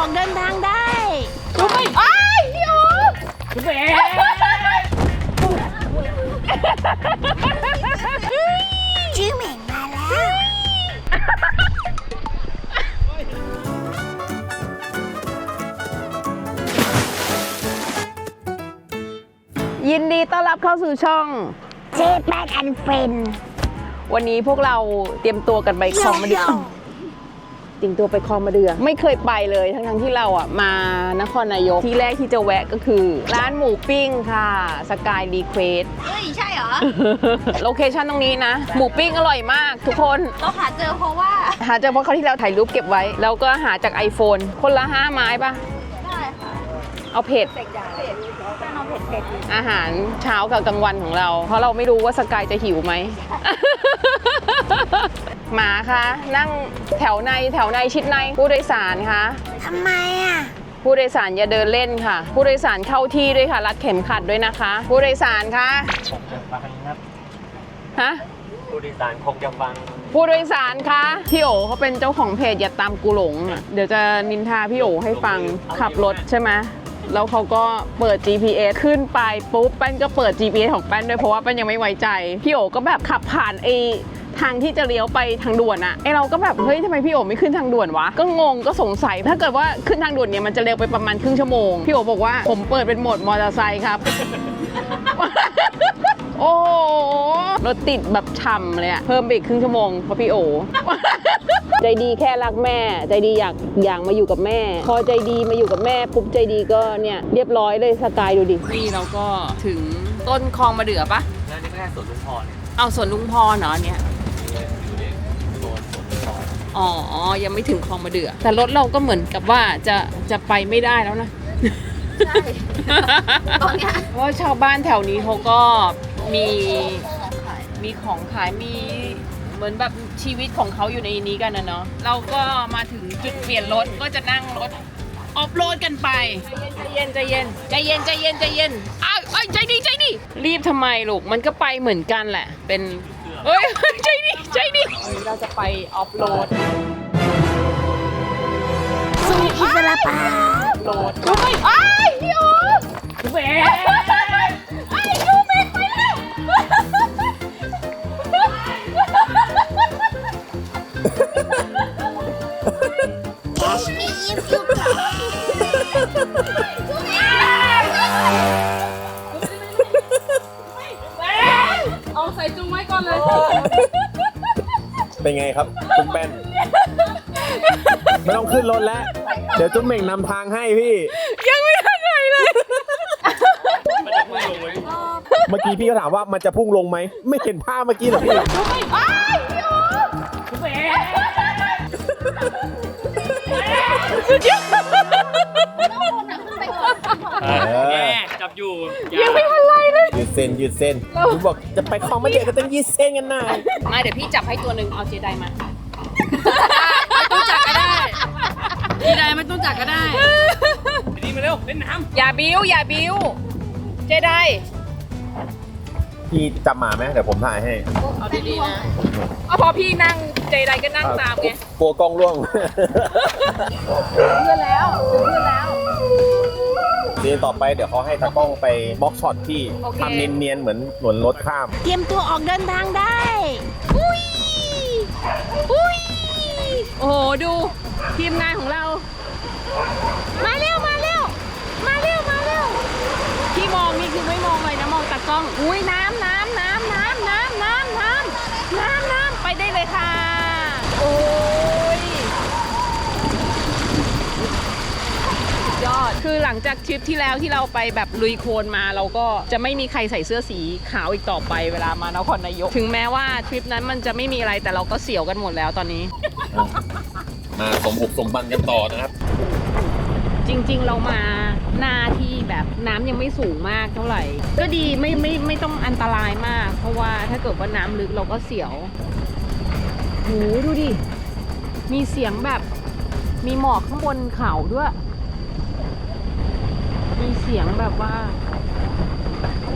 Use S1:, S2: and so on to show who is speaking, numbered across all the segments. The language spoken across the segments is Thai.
S1: ออกเดินทางได้
S2: รู้ไหมอ้ายพี่โอ๊ค
S3: แหม
S1: ชื่อเหม่งมาแล้ว
S2: ยินดีต้อนรับเข้าสู่ช่อง
S1: เจแปนอันเฟน
S2: วันนี้พวกเราเตรียมตัวกันไปคลองมะเดื่อเตรียมตัวไปคลองมะเดื่อไม่เคยไปเลยทั้งทั้งๆที่เราอะมานครนายกที่แรกที่จะแวะก็คือ ร้านหมูปิ้งค่ะสกายรีเควส
S1: เฮ้ย ใช่เหรอ
S2: โลเคชั่นตรงนี้นะ หมูปิ้งอร่อยมากทุกคน
S1: เราหาเจอเพราะว่า
S2: หาเจอเพราะเขาวที่เราถ่ายรูปเก็บไว้ แล้วก็หาจาก iPhone คนละห้าไม้ปะ
S1: ได้ค่ะ
S2: เอาเผ็ด
S1: เผ็ดเผ็ดแป้งเอาเผ็ดเผ็ด
S2: อาหารเช้ากับกลางวันของเรา เพราะเราไม่รู้ว่าสกายจะหิวไหม หมาคะนั่งแถวในแถวในชิดในผู้โดยสารคะ
S1: ทำไมอะ
S2: ผู้โดยสารอย่าเดินเล่นค่ะ ผู้โดยสารเข้าที่ด้วยค่ะ รัดเข็มขัดด้วยนะคะ ผู้โดยสารคะ
S3: ฟังครับ
S2: ฮะ
S3: ผู้โดยสารคงจะฟัง
S2: ผู้โดยสารคะพี่โอเขาเป็นเจ้าของเพจอย่าตามกูหลงอะเดี๋ยวจะนินทาพี่โอให้ฟังขับรถใช่ไหมแล้วเขาก็เปิด GPS ขึ้นไปปุ๊บแป้นก็เปิด GPS ของแป้นด้วยเพราะว่าแป้นยังไม่ไว้ใจ พี่โอก็แบบขับผ่านไอ้ ทางที่จะเลี้ยวไปทางด่วนอะไอเราก็แบบเฮ้ยทำไมพี่โอไม่ขึ้นทางด่วนวะก็งงก็สงสัย ถ้าเกิดว่าขึ้นทางด่วนเนี่ยมันจะเร็วไปประมาณครึ่งชั่วโมงพี่โอบอกว่าผมเปิดเป็นโหมดมอเตอร์ไซค์ครับ โอ้โหรถติดแบบช่ำเลยอะเพิ่มไปอีกครึ่งชั่วโมงเพราะพี่โอ ใจดีแค่รักแม่ ใจดีอยากอยากมาอยู่กับแม่ พอใจดีมาอยู่กับแม่ปุ๊บใจดีก็เนี่ยเรียบร้อยเลยสกายดูดิ นี่เราก็ถึงต้นคลองมาเดือปะ
S3: แล้วนี่ก็แค่สวนลุงพรเนี่ย
S2: เอาสวนลุงพรเนาะเนี่ย
S3: อยู่
S2: อ๋อ ยังไม่ถึงคลองมาเดือ แต่รถเราก็เหมือนกับว่าจะจะไปไม่ได้แล้วนะ
S1: ใช่ ตอนเนี้ย
S2: เพราะว่าชาวบ้านแถวนี้เขาก็มีมีของขายมีเหมือนแบบชีวิตของเขาอยู่ในนี้กันนะเนาะเราก็มาถึงจุดเปลี่ยนรถก็จะนั่งรถออฟโรดกันไปใจเย็นใจเย็นใจเย็นใจเย็นใจเย็นอ้าวเอ้ยใจดีใจดีรีบทำไมลูกมันก็ไปเหมือนกันแหละ เป็นเอ้ยใจดี ใจดีเราจะไปออฟโรด
S1: สู่อิสระปา
S2: โรดรู้ไหมอ้ายพี่โอ๊คแหมไอ้ยูเมกไปแล้ว
S1: แคชมีอิฟยูกา
S2: เอาใส่จุงไว้ก่อนเลย
S4: เป็นไงครับคุณแป้น ไม่ต้องขึ้นรถแล้ว เดี๋ยวจุ๊บเหม่งนำทางให้พี่
S2: ยังไม่ทันไรเลย
S3: มันจะพุ่งลงไหม
S4: เมื่อกี้พี่ก็ถามว่ามันจะพุ่งลงไหม ไม่เห็นภาพเมื่อกี้เหรอพี่
S2: อ้ายพี่โอ๊คแหมสุดยอด
S4: ส้นยืดเส้นคุณบอกจะไปคลองมะเดื่อก็ต้องยืดเส้นกันหน่อย
S2: มาเดี๋ยวพี่จับให้ตัวหนึ่งเอาเจไดมา
S5: ต้องจักก็ได้ทีใดไม่ต้องจักก็ได้
S3: นี่มาเร็วเล่นน้ำ
S2: อย่าบิ้วอย่าบิ้วเจได
S4: พี่จับหมาไหมเดี๋ยวผมถ่ายให้
S2: เอาดีๆนะเอาพอพี่นั่งเจไดก็นั่งตามไง
S4: กลัวกล้องร่วง
S2: เพื่อนแล้วเพื่อนแล้ว
S4: ทีต่อไปเดี๋ยวเขาให้ตากล้องไปบล็อกช็อตพี่
S2: โอเค
S4: ทำเนียนๆเหมือนหนวนรถข้าม
S1: เตรียมตัวออกเดินทางได้
S2: อุ้ย อุ้ย โอ้โห ดูทีมงานของเรา มาเร็ว มาเร็ว มาเร็ว มาเร็ว ที่มองนี่คือไม่มองเลยนะ มองตากล้อง อุ้ยน้ำน้ำน้ ลังจากทริปที่แล้วที่เราไปแบบลุยโคลนมาเราก็จะไม่มีใครใส่เสื้อสีขาวอีกต่อไปเวลามานครนายก ถึงแม้ว่าทริปนั้นมันจะไม่มีอะไรแต่เราก็เสียวกันหมดแล้วตอนนี้
S4: มาสมบุกสมบันกันต่อนะครับ
S2: จริงๆเรามาหน้าที่แบบน้ำยังไม่สูงมากเท่าไหร่ ก็ดีไม่ไม่ไม่ต้องอันตรายมาก เพราะว่าถ้าเกิดว่าน้ำลึกเราก็เสียวโหดูดิ มีเสียงแบบมีหมอกข้างบนเขาด้วย มีเสียงแบบว่า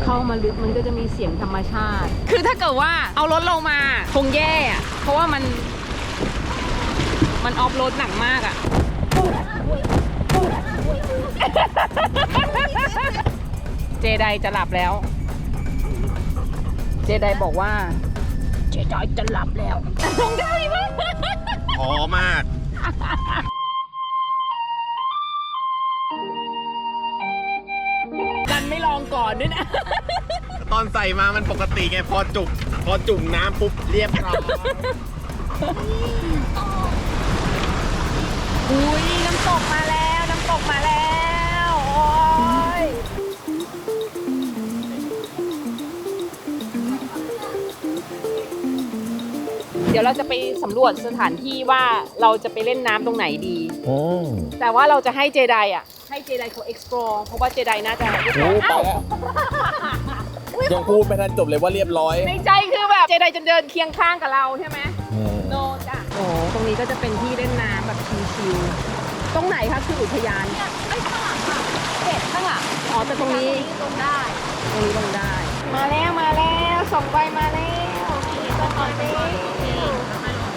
S2: เข้ามาลึกมันก็จะมีเสียงธรรมชาติ คือถ้าเกิดว่าเอารถลงมาคงแย่อะเพราะว่ามัน มันออฟโรดหนักมากอะเจไดจะหลับแล้ว เจไดบอกว่า เจไดจะหลับแล้วลงได้ไหม
S4: พอมาก
S2: องก่อนด้วยนะ
S4: ตอนใส่มามันปกติไงพอจุ่มพอจุ่มน้ำปุ๊บเรียบร้อย
S2: อุ้ยน้ำตกมาแล้วน้ำตกมาแล้วโอ้ยเดี๋ยวเราจะไปสำรวจสถานที่ว่าเราจะไปเล่นน้ำตรงไหนดี
S4: โอ้
S2: แต่ว่าเราจะให้เจไดอะ ให้เจไดเขา explore เพราะว่าเจไดน่าจะเรียบร้อย
S4: ไปแล้วยังพูดไม่ทันจบเลยว่าเรียบร้อย
S2: ในใจคือแบบเจไดจะเดินเคียงข้างกับเราใช่ไหมโนจ้ะโอ้ตรงนี้ก็จะเป็นที่เล่นน้ำแบบชิลๆตรงไหนคะคืออุทยาน
S1: ไม่ข้างหลังค่ะเด็ดข้างหลัง
S2: อ๋อแต่ตรงนี้
S1: ตรงได้
S2: ตรงนี้ลงได้ มาแล้วมาแล้วสองใบมาแล้วต้นไม้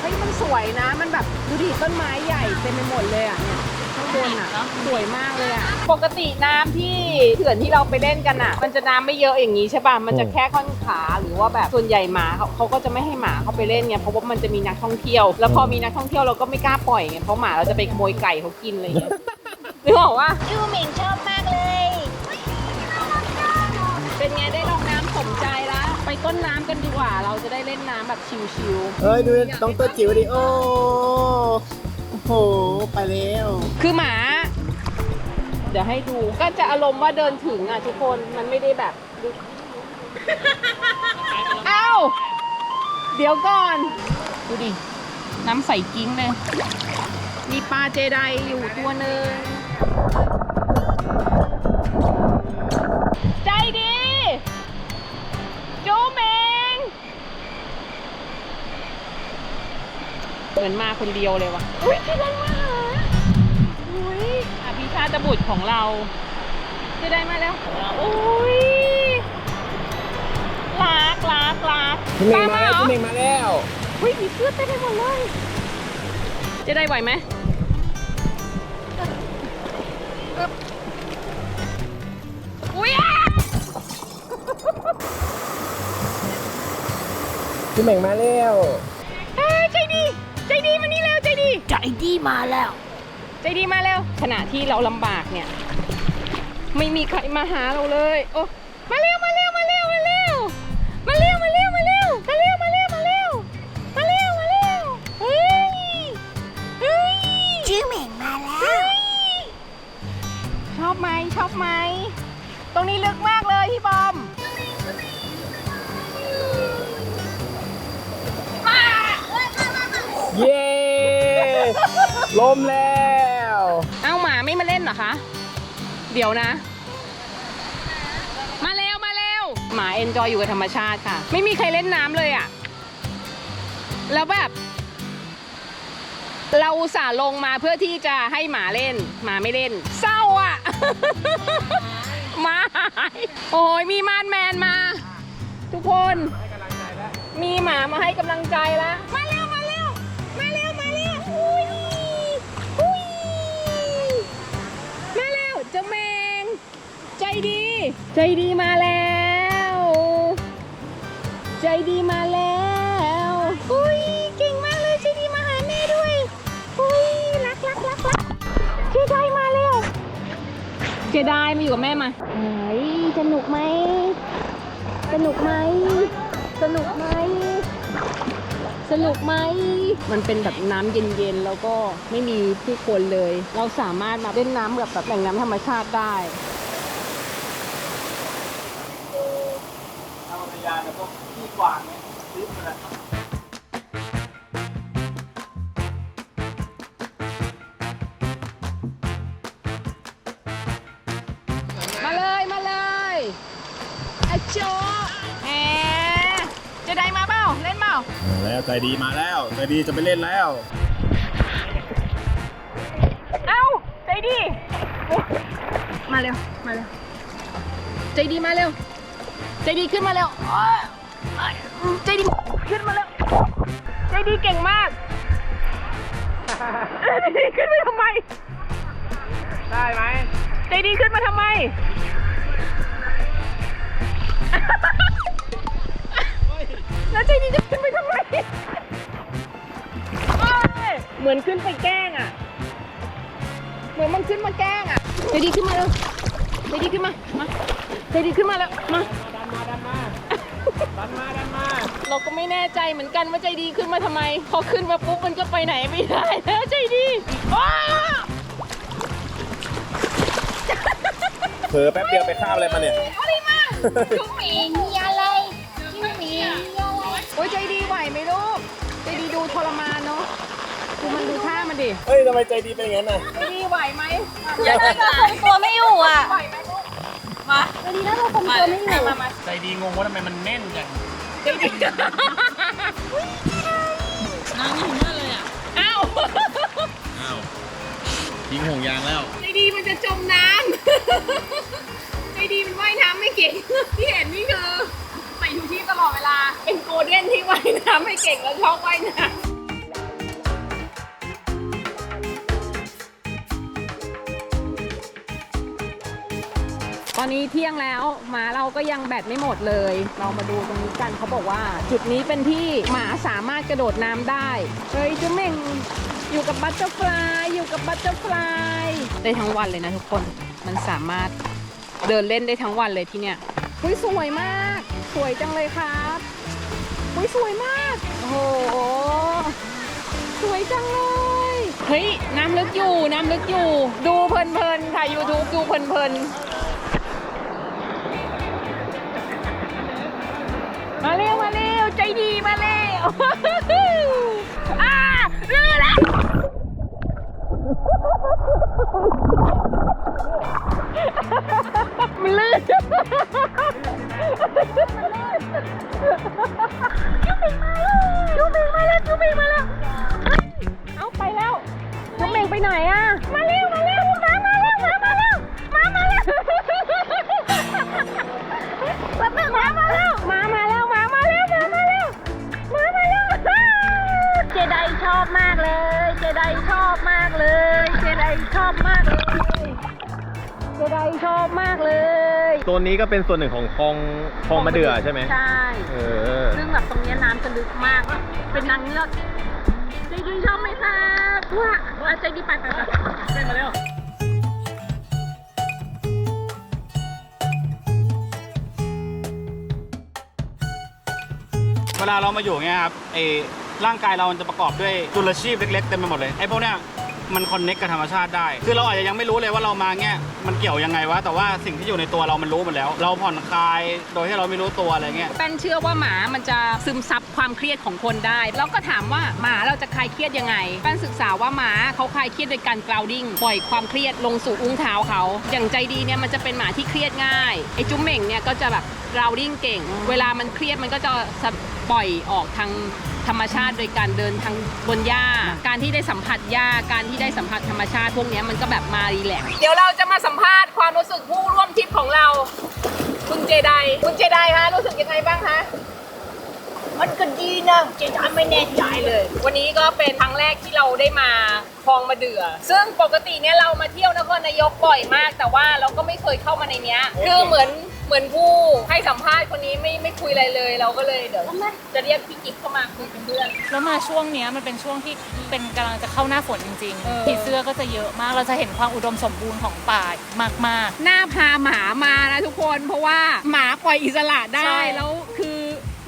S2: เฮ้ยมันสวยนะมันแบบดูดิต้นไม้ใหญ่เต็มไปหมดเลยอะเนี่ยข้างบนอะสวยมากเลยอะปกติน้ำที่เขื่อนที่เราไปเล่นกันอะ มันจะน้ำไม่เยอะอย่างนี้ใช่ป่ะมันจะแค่ค่อนขาหรือว่าแบบส่วนใหญ่หมาเขาเขาก็จะไม่ให้หมาเข้าไปเล่นไงเพราะว่ามันจะมีนักท่องเที่ยว แล้วพอมีนักท่องเที่ยวเราก็ไม่กล้าปล่อยไงเพราะหมาเราจะไปขโมยไก่เขากินอะไรอย่างเงี้ยนึกออกว่า
S1: ยูหมิงชอบมากเลย
S2: เป็นไงได้ลงน้ำสมใจแล้วไปต้นน้ำกันดีกว่า เราจะได้เล่นน้ำแบบชิล
S4: เฮ้ยดูต้องตัวจิ๋วดิโอ้ โอ้โหไปแล้ว
S2: คือหมา เดี๋ยวให้ดูก็จะอารมณ์ว่าเดินถึงอะทุกคนมันไม่ได้แบบเอ้าเดี๋ยวก่อน ดูดิ น้ำใสกิ้งเลย มีปลาเจไดอยู่ตัวหนึ่ง เหมือนมาคนเดียวเลยวะอุ้ยที่รักมากอุ้ยอภิชาตบุตรของเราจะได้มาแล้วอุ้ยรักรักรัก
S4: พี่เมงมาแล้ว
S2: ต
S4: พี่เมงมาแล้ว
S2: อุ้ยมีเสื้อเต็มไปหมดเลยจะได้ไหวไหมอุ้ยอะ
S4: พี่เมงมาแล้ว
S2: ใจดีมาแล้ว ใจดี
S1: มาแล้ว
S2: ขณะที่เราลำบากเนี่ย ไม่มีใครมาหาเราเลย โอ้ มาเร็วมา
S1: ล้
S2: ม
S4: แล้ว
S2: เอ้าหมาไม่มาเล่นเหรอคะ เดี๋ยวนะ มาเร็วมาเร็วหมาเอนจอยอยู่กับธรรมชาติค่ะ ไม่มีใครเล่นน้ำเลยอะ่ะ แล้วแบบ เราอุตส่าห์ลงมาเพื่อที่จะให้หมาเล่น หมาไม่เล่น เศร้าอะ หมาหายโอ้ยมีมานแมนมา ทุกคน มีหมามาให้กำลังใจแล้ว ใจดีมาแล้ว ใจดีมาแล้วอุ้ยเก่งมากเลยใจดีมาหาแม่ด้วยอุ้ยรักรักรักรักเจไดมาเร็วเจไดมาอยู่กับแม่มา
S1: เฮ้ยสนุกไหมสนุกไหมสนุกไหมสนุกไหม
S2: มันเป็นแบบน้ำเย็นๆ แล้วก็ไม่มีผู้คนเลย เราสามารถมาเล่นน้ำแบบแบบแหล่งน้ำธรรมชาติได้ มาเลยมาเลยอะโจแหมจะได้มาเปล่าเล่นเปล่า
S4: มาแล้วใจดีมาแล้วใจดีจะไปเล่นแล้ว
S2: เอ้าใจดีมาเร็วมาเร็วใจดีมาเร็วใจดีขึ้นมาเร็วโอ๊ยโอ๊ย ใจดีขึ้นมาแล้วใจดีเก่งมากใจดีขึ้นมาทำไม
S3: ได้ไหม
S2: ใจดีขึ้นมาทำไม แล้วใจดีจะขึ้นไปทำไมเหมือนขึ้นไปแกล้งอะ เหมือนมันขึ้นมาแกล้งอะใจดีขึ้นมาเลยใจดีขึ้นมา มาใจดีขึ้นมาแล้ว มา
S4: ดันมาดันมา
S2: เราก็ไม่แน่ใจเหมือนกันว่าใจดีขึ้นมาทำไม พอขึ้นมาปุ๊บมันก็ไปไหนไม่ได้แล้วใจดีอ้า
S4: เผลอแป๊บเดียวไปข้ามอะไรมาเนี่ย
S1: จุ๊บหมีมีอะไรจุ๊บหมีมีอะไร
S2: โอ้ยใจดีไหวไหมลูกใจดีดูทรมานเนาะดูมันดูท่ามันดิ
S4: เฮ้ยทำไมใจดีเป็นอย่างนั้นน่ะ
S2: ใจดีไหวไหม
S1: อย่าได้เราคงตัวไม่
S2: มา
S1: วันนี้ถ้าเราคงตัวไม่อยู่
S5: มามา
S3: ใจดีงงว่าทำไมมันแน่นจัง
S2: ใจดี
S5: นางหิวมากเลยอะ
S2: อ้าว
S3: อ้าวยิงห่วงยางแล้ว
S2: ใจดีมันจะจมน้ำใจดีมันว่ายน้ำไม่เก่งที่เห็นนี่คือใส่ชูชีพตลอดเวลา เป็นโกลเด้นที่ว่ายน้ำไม่เก่งแล้วชอบว่ายน้ำ ตอนนี้เที่ยงแล้วหมาเราก็ยังแบตไม่หมดเลย เรามาดูตรงนี้กันเขาบอกว่า จุดนี้เป็นที่หมาสามารถกระโดดน้ำได้เฮ้ยจุ๊เม่งอยู่กับบัตเตอร์ฟลายอยู่กับบัตเตอร์ฟลายได้ทั้งวันเลยนะทุกคนมันสามารถเดินเล่นได้ทั้งวันเลยที่เนี่ยอุ้ยสวยมาก สวยจังเลยครับอุ้ยสวยมาก โอ้โหสวยจังเลยเฮ้ยน้ำลึกอยู่น้ำลึกอยู่ ดูเพลินๆถ่าย YouTube ดูเพลินๆ มาเร็วมาเร็วใจดีมาเร็วอ่าลื่นแล้วมันลื่น
S4: ตัวนี้ก็เป็นส่วนหนึ่งของคลองคลองมะเดื่อใช่ไหม
S2: ใช่
S4: เออ
S2: ซึ่งแบบตรงเนี้ยน้ำจะลึกมาก เป็นนางเงือกใจดีชอบไหมครับว้าเอาใจดีไปไปไปไปมาเร็ว
S3: เวลาเรามาอยู่เงี้ยครับไอ้ร่างกายเรามันจะประกอบด้วยจุลชีพเล็กๆเต็มไปหมดเลยไอ้พวกเนี้ย มันคอนเน็กกับธรรมชาติได้ คือเราอาจจะยังไม่รู้เลยว่าเรามาเงี้ยมันเกี่ยวยังไงวะแต่ว่าสิ่งที่อยู่ในตัวเรามันรู้หมดแล้ว เราผ่อนคลายโดยที่เราไม่รู้ตัวอะไรเงี้ย
S2: แป้นเชื่อว่าหมามันจะซึมซับความเครียดของคนได้แล้วก็ถามว่าหมาเราจะคลายเครียดยังไงแป้นศึกษาว่าหมาเขาคลายเครียดโดยการกราวดิ้งปล่อยความเครียดลงสู่อุ้งเท้าเขา อย่างใจดีเนี่ยมันจะเป็นหมาที่เครียดง่ายไอ้จุ๊มเหม่งเนี่ยก็จะแบบกราวดิ้งเก่ง เวลามันเครียดมันก็จะ ปล่อยออกทางธรรมชาติโดยการเดินทางบนหญ้า การที่ได้สัมผัสหญ้า การที่ได้สัมผัสธรรมชาติพวกเนี้ยมันก็แบบมารีแลกซ์เดี๋ยวเราจะมาสัมภาษณ์ความรู้สึกผู้ร่วมทริปของเรา คุณเจไดคุณเจไดคะรู้สึกยังไงบ้างคะมันก็ดีนะเจไดไม่แน่ใจเลย วันนี้ก็เป็นครั้งแรกที่เราได้มาคลองมาเดือ ซึ่งปกติเนี่ยเรามาเที่ยวนครนายกบ่อยมาก แต่ว่าเราก็ไม่เคยเข้ามาในเนี้ย คือเหมือน เหมือนผู้ให้สัมภาษณ์คนนี้ไม่ไม่คุยอะไรเลย เราก็เลยเดี๋ยวจะเรียกพี่กิ๊กเข้ามาคุยเป็นเพื่อน
S6: แล้วมาช่วงเนี้ยมันเป็นช่วงที่เป็นกำลังจะเข้าหน้าฝนจริง
S2: เออ
S6: ๆผีเสื้อก็จะเยอะมากเราจะเห็นความอุดมสมบูรณ์ของป่ามาก
S2: หน้าพาหมามานะทุกคนเพราะว่าหมาปล่อยอิสระได้
S6: ใช่
S2: แล้วคือ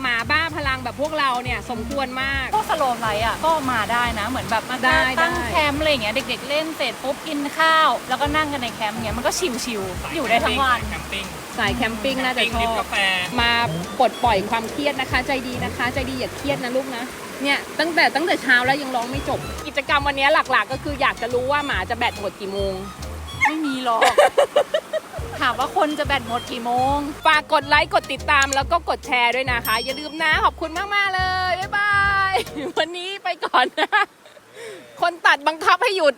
S2: หมาบ้าพลังแบบพวกเราเนี่ยสมควรมาก
S6: ๆพวกสโลไลท์อะก็มาได้นะ เหมือนแบบมา
S2: ได้
S6: ตั้ง
S2: ได้
S6: แคมป์อะไรอย่างเงี้ยเด็ก ๆ เล่นเสร็จปุ๊บกินข้าว แล้วก็นั่งกันในแคมป์เงี้ยมันก็ชิลๆอยู่ได้ทั้งวัน
S3: แคมปิ้ง
S2: สายแคมปิ้งน่าจะช
S3: ดิบ
S2: อบ
S3: กาแฟ
S2: มาปลดปล่อยความเครียดนะคะ ใจดีนะคะ ใจดีอย่าเครียดนะลูกนะเนี่ยตั้งแต่ตั้งแต่เช้าแล้วยังร้องไม่จบ กิจกรรมวันนี้หลักๆ ก็คืออยากจะรู้ว่าหมาจะแบตหมดกี่โมง
S6: ไม่มีหรอก ถามว่าคนจะแบตหมดกี่โมง
S2: ฝากกดไลค์กดติดตามแล้วก็กดแชร์ด้วยนะคะ อย่าลืมนะขอบคุณมาก ๆ เลย บ๊ายบาย วันนี้ไปก่อนนะ คนตัดบังคับให้หยุด